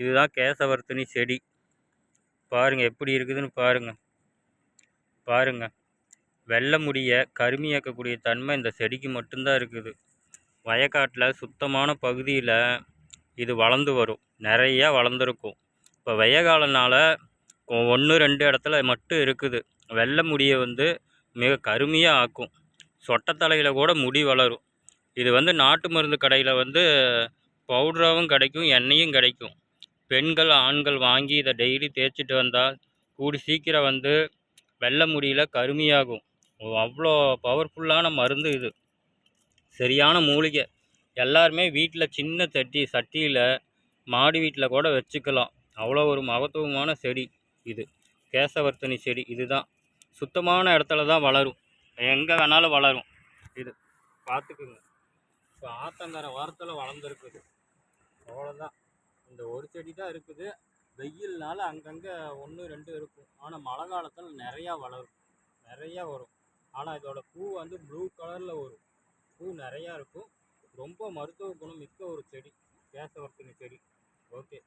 இதுதான் கேசவர்த்தினி செடி. பாருங்கள் எப்படி இருக்குதுன்னு பாருங்க. பாருங்கள் வெள்ளை முடிய கருமியாக்கக்கூடிய தன்மை இந்த செடிக்கு மட்டும்தான் இருக்குது. வயக்காட்டில் சுத்தமான பகுதியில் இது வளர்ந்து வரும். நிறையா வளர்ந்துருக்கும். இப்போ வெய்ய காலனால ஒன்று ரெண்டு இடத்துல மட்டும் இருக்குது. வெள்ளை முடியை வந்து மிக கருமையாக ஆக்கும். சொட்டத்தலையில் கூட முடி வளரும். இது வந்து நாட்டு மருந்து கடையில் வந்து பவுடராகவும் கிடைக்கும் எண்ணெயும் கிடைக்கும். பெண்கள் ஆண்கள் வாங்கி இதை டெய்லி தேய்ச்சிட்டு வந்தால் கூடி சீக்கிரம் வந்து வெள்ளை முடியில் கருமையாகும். அவ்வளோ பவர்ஃபுல்லான மருந்து இது. சரியான மூலிகை. எல்லாருமே வீட்டில் சின்ன சட்டி சட்டியில் மாடி வீட்டில் கூட வச்சுக்கலாம். அவ்வளோ ஒரு மகத்துவமான செடி இது. கேசவர்த்தனி செடி இதுதான். சுத்தமான இடத்துல தான் வளரும். எங்கே வேணாலும் வளரும். இது. பார்த்துக்குங்க. இப்போ ஆத்தங்கரை வாரத்தில் வளர்ந்துருக்குது. அவ்வளோதான் இந்த ஒரு செடி தான் இருக்குது. வெயில்னால அங்கங்கே ஒன்று ரெண்டு இருக்கும். ஆனால் மழை காலத்தில் நிறையா வளரும். நிறையா வரும். ஆனால் இதோட பூ வந்து ப்ளூ கலரில் வரும். பூ நிறையா இருக்கும். ரொம்ப மருத்துவ குணம் மிக்க ஒரு செடி. கேசவர்த்தினி செடி. ஓகே